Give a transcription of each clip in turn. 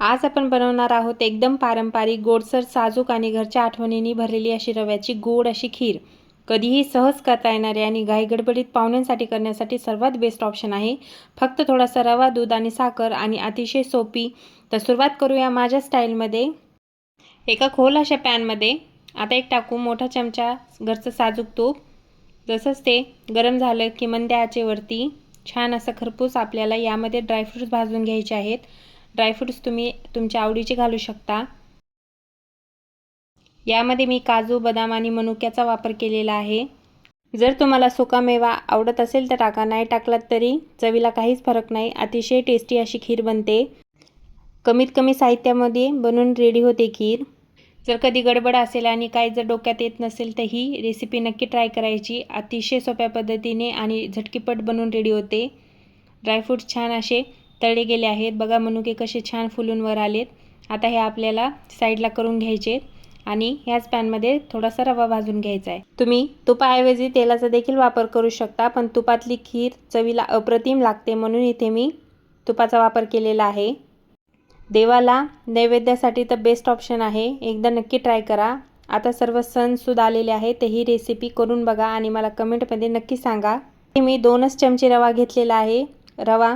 आज आपण बनवणार आहोत एकदम पारंपरिक गोडसर साजूक आणि घरच्या आठवणींनी भरलेली अशी रव्याची गोड अशी खीर. कधीही सहज करता येणारी आणि घाई गडबडीत पाहुण्यांसाठी करण्यासाठी सर्वात बेस्ट ऑप्शन आहे. फक्त थोडासा रवा दूध आणि साखर आणि अतिशय सोपी. तर सुरुवात करूया माझ्या स्टाईलमध्ये एका खोल अशा पॅनमध्ये आता एक टाकू मोठा चमचा घरचं साजूक तूप. जसंच ते गरम झालं की मंद आचेवरती छान असं खरपूस आपल्याला यामध्ये ड्रायफ्रूट्स भाजून घ्यायचे आहेत. ड्रायफ्रूट्स तुम्ही तुमच्या आवडीचे घालू शकता. यामध्ये मी काजू बदाम आणि मनुक्याचा वापर केलेला आहे. जर तुम्हाला सुकामेवा आवडत असेल तर टाका. नाही टाकलात तरी चवीला काहीच फरक नाही. अतिशय टेस्टी अशी खीर बनते. कमीत कमी साहित्यामध्ये बनवून रेडी होते खीर. जर कधी गडबड असेल आणि काही जर डोक्यात येत नसेल तर ही रेसिपी नक्की ट्राय करायची. अतिशय सोप्या पद्धतीने आणि झटकीपट बनून रेडी होते. ड्रायफ्रूट्स छान असे तळले गेले आहेत. बघा मनुके कसे छान फुलून वर आलेत. आता हे आपल्याला साईडला करून घ्यायचे आणि ह्याच पॅनमध्ये थोडासा रवा भाजून घ्यायचा आहे. तुम्ही तुपाऐवजी तेलाचा देखील वापर करू शकता पण तुपातली खीर चवीला अप्रतिम लागते म्हणून इथे मी तुपाचा वापर केलेला आहे. देवाला नैवेद्यासाठी तर बेस्ट ऑप्शन आहे. एकदा नक्की ट्राय करा. आता सर्व सणसुद्धा आलेले आहे ते ही रेसिपी करून बघा आणि मला कमेंटमध्ये नक्की सांगा. मी दोनच चमचे रवा घेतलेला आहे. रवा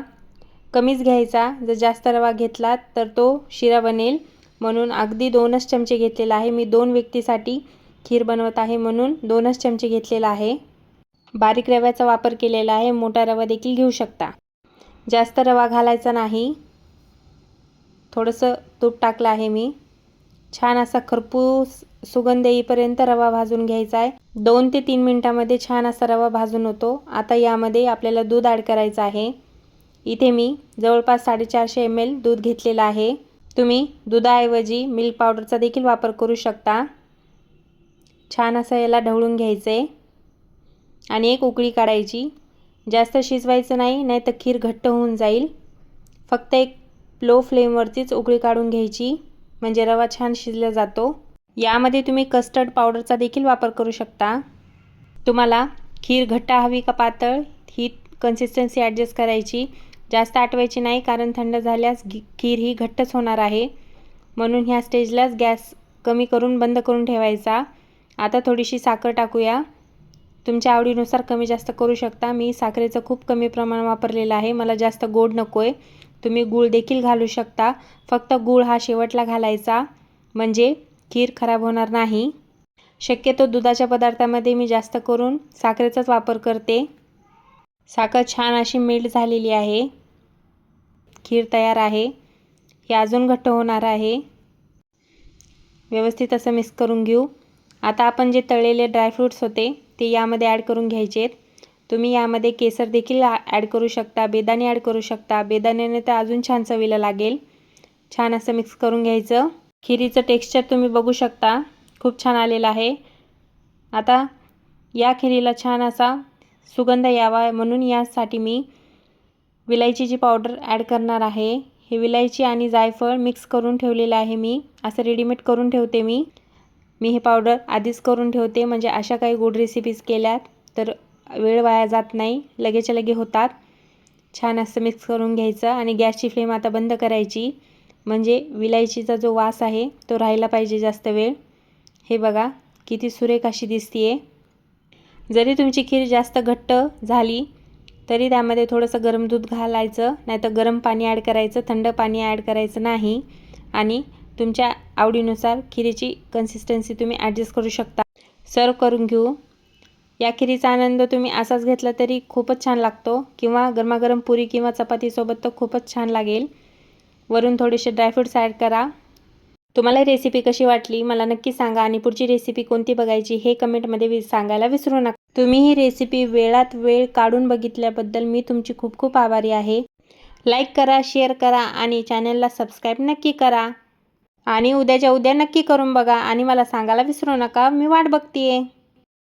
कमीच घ्यायचा. जर जास्त रवा घेतला तर तो शिरा बनेल. म्हणून अगदी दोनच चमचे घेतलेला आहे. मी दोन व्यक्तीसाठी खीर बनवत आहे म्हणून दोनच चमचे घेतलेला आहे. बारीक रव्याचा वापर केलेला आहे. मोठा रवा देखील घेऊ शकता. जास्त रवा घालायचा नाही. थोडंसं तूप टाकलं आहे मी. छान असा खरपूस सुगंध येईपर्यंत रवा भाजून घ्यायचा आहे. दोन ते तीन मिनटामध्ये छान असा रवा भाजून होतो. आता यामध्ये आपल्याला दूध ॲड करायचं आहे. इथे मी जवळपास साडेचारशे एम एल दूध घेतलेलं आहे. तुम्ही दुधाऐवजी मिल्क पावडरचा देखील वापर करू शकता. छान असं याला ढवळून घ्यायचं आहे आणि एक उकळी काढायची. जास्त शिजवायचं नाही नाही तर खीर घट्ट होऊन जाईल. फक्त एक लो फ्लेमवरतीच उकळी काढून घ्यायची. म्हणजे रवा छान शिजला जातो. यामध्ये तुम्ही कस्टर्ड पावडरचा देखील वापर करू शकता. तुम्हाला खीर घट्ट हवी का पातळ ही कन्सिस्टन्सी ॲडजस्ट करायची. जास्त आटवायची नाही कारण थंड झाल्यास घी खीर ही घट्टच होणार आहे. म्हणून ह्या स्टेजलाच गॅस कमी करून बंद करून ठेवायचा. आता थोडीशी साखर टाकूया. तुमच्या आवडीनुसार कमी जास्त करू शकता. मी साखरेचं खूप कमी प्रमाण वापरलेलं आहे. मला जास्त गोड नको आहे तुम्ही गूळ देखील घालू शकता. फक्त गूळ हा शेवटला घालायचा. म्हणजे खीर खराब होणार नाही. शक्यतो दुधाच्या पदार्थामध्ये मी जास्त करून साखरेचाच वापर करते. साखर छान अशी मेल्ट झालेली आहे. खीर तयार आहे. हे अजून घट्ट होणार आहे. व्यवस्थित असं मिक्स करून घेऊ. आता आपण जे तळलेले ड्रायफ्रूट्स होते ते यामध्ये ॲड करून घ्यायचे तुम्ही यामध्ये केसर देखील ॲड करू शकता बेदाणे ॲड करू शकता. बेदाण्याने तर अजून छान चवीला लागेल. छान असं मिक्स करून घ्यायचं. खिरीचं टेक्स्चर तुम्ही बघू शकता. खूप छान आलेलं आहे. आता या खिरीला छान असा सुगंध यावा म्हणून यासाठी मी विलायचीची पावडर ॲड करणार आहे हे विलायची आणि जायफळ मिक्स करून ठेवलेलं आहे मी. असं रेडीमेड करून ठेवते मी. मी हे पावडर आधीच करून ठेवते म्हणजे अशा काही गोड रेसिपीज केल्यात तर वेळ वाया जात नाही लगेच्या लगे होतात. छान असं मिक्स करून घ्यायचं आणि गॅसची फ्लेम आता बंद करायची. म्हणजे विलायचीचा जो वास आहे तो राहायला पाहिजे जास्त वेळ. हे बघा किती सुरेख अशी दिसते आहे जरी तुमची खीर जास्त घट्ट झाली तरी त्यामध्ये थोडंसं गरम दूध घालायचं नाहीतर गरम पाणी ॲड करायचं थंड पाणी ॲड करायचं नाही. आणि तुमच्या आवडीनुसार खिरीची कन्सिस्टन्सी तुम्ही ॲडजस्ट करू शकता. सर्व करून घेऊ. या खिरीचा आनंद तुम्ही असाच घेतला तरी खूपच छान लागतो किंवा गरमागरम पुरी किंवा चपातीसोबत तर खूपच छान लागेल. वरून थोडेसे ड्रायफ्रूट्स ॲड करा. तुम्हाला रेसिपी कशी वाटली मला नक्की सांगा आणि पुढची रेसिपी कोणती बघायची हे कमेंटमध्ये वि सांगायला विसरू नका. तुम्ही ही रेसिपी वेळात वेळ काढून बघितल्याबद्दल मी तुमची खूप खूप आभारी आहे. लाईक करा शेअर करा आणि चॅनलला सबस्क्राईब नक्की करा. आणि उद्याच्या उद्या नक्की करून बघा आणि मला सांगायला विसरू नका. मी वाट बघते